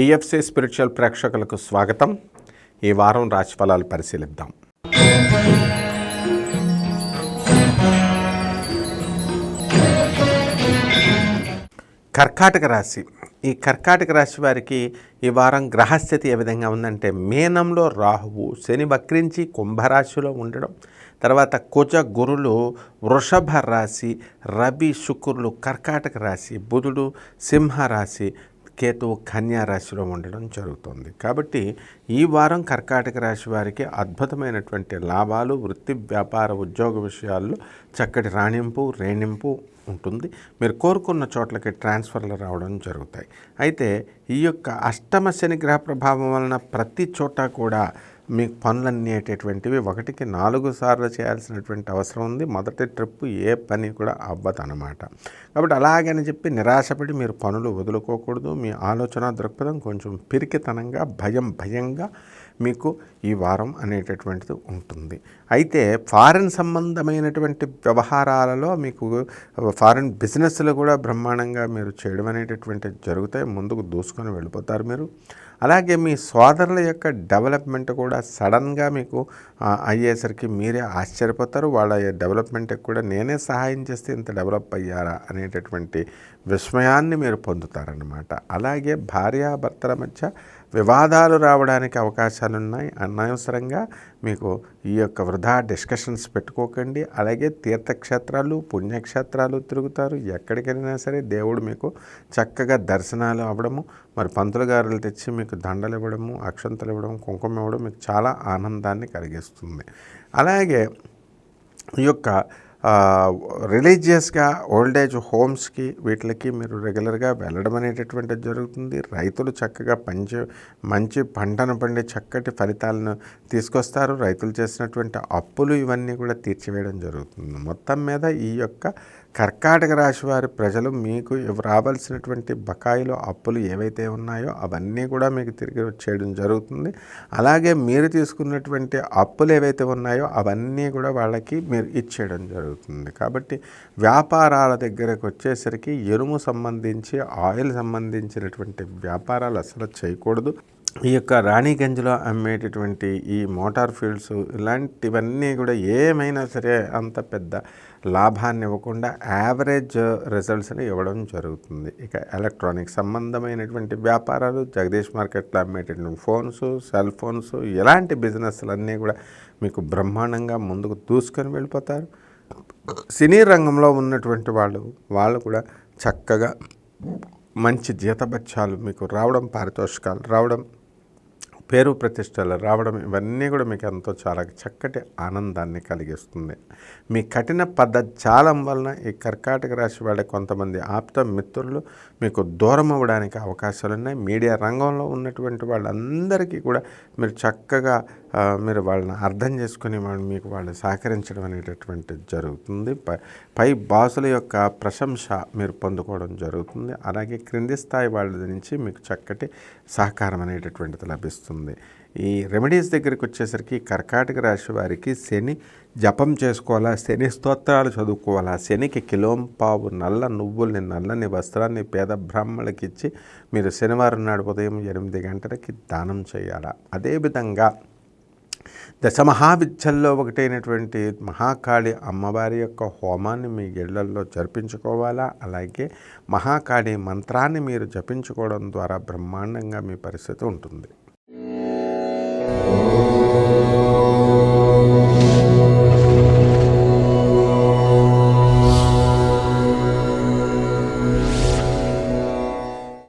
PFC spiritual ప్రేక్షకులకు స్వాగతం. ఈ వారం రాశిఫలాలు పరిశీలిద్దాం. కర్కాటక రాశి. ఈ కర్కాటక రాశి వారికి ఈ వారం గ్రహస్థితి ఏ విధంగా ఉందంటే మేనంలో రాహువు శని వక్రించి కుంభరాశిలో ఉండడం తర్వాత కుజ గురులు వృషభ రాశి రవి శుక్రులు కర్కాటక రాశి బుధుడు సింహ రాశి కేతువు కన్యా రాశిలో ఉండడం జరుగుతుంది. కాబట్టి ఈ వారం కర్కాటక రాశి వారికి అద్భుతమైనటువంటి లాభాలు వృత్తి వ్యాపార ఉద్యోగ విషయాల్లో చక్కటి రాణింపు రేణింపు ఉంటుంది. మీరు కోరుకున్న చోట్లకి ట్రాన్స్ఫర్లు రావడం జరుగుతాయి. అయితే ఈ యొక్క అష్టమ శని గ్రహ ప్రభావం వలన ప్రతి చోట కూడా మీకు పనులన్నీ అనేటటువంటివి ఒకటికి నాలుగు సార్లు చేయాల్సినటువంటి అవసరం ఉంది. మొదటి ట్రిప్ ఏ పని కూడా అవ్వదు అనమాట కాబట్టి అలాగని చెప్పి నిరాశపడి మీరు పనులు వదులుకోకూడదు. మీ ఆలోచన దృక్పథం కొంచెం పిరికితనంగా భయం భయంగా మీకు ఈ వారం అనేటటువంటిది ఉంటుంది. అయితే ఫారిన్ సంబంధమైనటువంటి వ్యవహారాలలో మీకు ఫారిన్ బిజినెస్లు కూడా బ్రహ్మాండంగా మీరు చేయడం అనేటటువంటి జరుగుతాయి. ముందుకు దూసుకొని వెళ్ళిపోతారు మీరు. అలాగే మీ సోదరుల యొక్క డెవలప్మెంట్ కూడా సడన్గా మీకు అయ్యేసరికి మీరే ఆశ్చర్యపోతారు. వాళ్ళ డెవలప్మెంట్కి కూడా నేనే సహాయం చేస్తే ఇంత డెవలప్ అయ్యారా అనేటటువంటి విస్మయాన్ని మీరు పొందుతారన్నమాట. అలాగే భార్యాభర్తల మధ్య వివాదాలు రావడానికి అవకాశాలు ఉన్నాయి అనవసరంగా మీకు ఈ యొక్క వృధా డిస్కషన్స్ పెట్టుకోకండి. అలాగే తీర్థక్షేత్రాలు పుణ్యక్షేత్రాలు తిరుగుతారు. ఎక్కడికైనా సరే దేవుడు మీకు చక్కగా దర్శనాలు అవ్వడము మరి పంతులు గారులు తెచ్చి మీకు దండలు ఇవ్వడము అక్షంతలు ఇవ్వడం కుంకుమ ఇవ్వడం మీకు చాలా ఆనందాన్ని కలిగిస్తుంది. అలాగే ఈ యొక్క రిలీజియస్గా ఓల్డేజ్ హోమ్స్కి వీటికి మీరు రెగ్యులర్గా వెళ్ళడం అనేటటువంటిది జరుగుతుంది. రైతులు చక్కగా పంచి మంచి పంటను పండి చక్కటి ఫలితాలను తీసుకొస్తారు. రైతులు చేసినటువంటి అప్పులు ఇవన్నీ కూడా తీర్చివేయడం జరుగుతుంది. మొత్తం మీద ఈ యొక్క కర్కాటక రాశి వారి ప్రజలు మీకు రావాల్సినటువంటి బకాయిలు అప్పులు ఏవైతే ఉన్నాయో అవన్నీ కూడా మీకు తిరిగి వచ్చేయడం జరుగుతుంది. అలాగే మీరు తీసుకున్నటువంటి అప్పులు ఏవైతే ఉన్నాయో అవన్నీ కూడా వాళ్ళకి మీరు ఇచ్చేయడం జరుగుతుంది. కాబట్టి వ్యాపారాల దగ్గరకు వచ్చేసరికి ఎరుము సంబంధించి ఆయిల్ సంబంధించినటువంటి వ్యాపారాలు అసలు చేయకూడదు. ఈ యొక్క రాణిగంజ్లో అమ్మేటటువంటి ఈ మోటార్ ఫీల్డ్స్ ఇలాంటివన్నీ కూడా ఏమైనా సరే అంత పెద్ద లాభాన్ని ఇవ్వకుండా యావరేజ్ రిజల్ట్స్ని ఇవ్వడం జరుగుతుంది. ఇక ఎలక్ట్రానిక్ సంబంధమైనటువంటి వ్యాపారాలు జగదీష్ మార్కెట్లో అమ్మేటటువంటి ఫోన్స్ సెల్ ఫోన్స్ ఇలాంటి బిజినెస్లన్నీ కూడా మీకు బ్రహ్మాండంగా ముందుకు దూసుకొని వెళ్ళిపోతారు. సినీ రంగంలో ఉన్నటువంటి వాళ్ళు వాళ్ళు కూడా చక్కగా మంచి జీతభత్యాలు మీకు రావడం పారితోషికాలు రావడం పేరు ప్రతిష్టలు రావడం ఇవన్నీ కూడా మీకు ఎంతో చాలా చక్కటి ఆనందాన్ని కలిగిస్తుంది. మీ కఠిన పద్ధచాలం వలన ఈ కర్కాటక రాశి వాళ్ళ కొంతమంది ఆప్త మిత్రులు మీకు దూరం అవ్వడానికి అవకాశాలు ఉన్నాయి. మీడియా రంగంలో ఉన్నటువంటి వాళ్ళందరికీ కూడా మీరు చక్కగా మీరు వాళ్ళని అర్థం చేసుకుని వాళ్ళు మీకు వాళ్ళు సహకరించడం అనేటటువంటిది జరుగుతుంది. పై పై బాసుల యొక్క ప్రశంస మీరు పొందుకోవడం జరుగుతుంది. అలాగే క్రింది స్థాయి వాళ్ళ నుంచి మీకు చక్కటి సహకారం అనేటటువంటిది లభిస్తుంది. ఈ రెమెడీస్ దగ్గరికి వచ్చేసరికి కర్కాటక రాశి వారికి శని జపం చేసుకోవాలా శని స్తోత్రాలు చదువుకోవాలా శనికి కిలోంపావు నల్ల నువ్వుల్ని నల్లని వస్త్రాన్ని పేద బ్రాహ్మణులకి ఇచ్చి మీరు శనివారం నాడు ఉదయం ఎనిమిది గంటలకి దానం చేయాలా. అదేవిధంగా దశమహావిద్యల్లో ఒకటైనటువంటి మహాకాళి అమ్మవారి యొక్క హోమాన్ని మీ ఇళ్ళల్లో జరిపించుకోవాలా? అలాగే మహాకాళి మంత్రాన్ని మీరు జపించుకోవడం ద్వారా బ్రహ్మాండంగా మీ పరిస్థితి ఉంటుంది.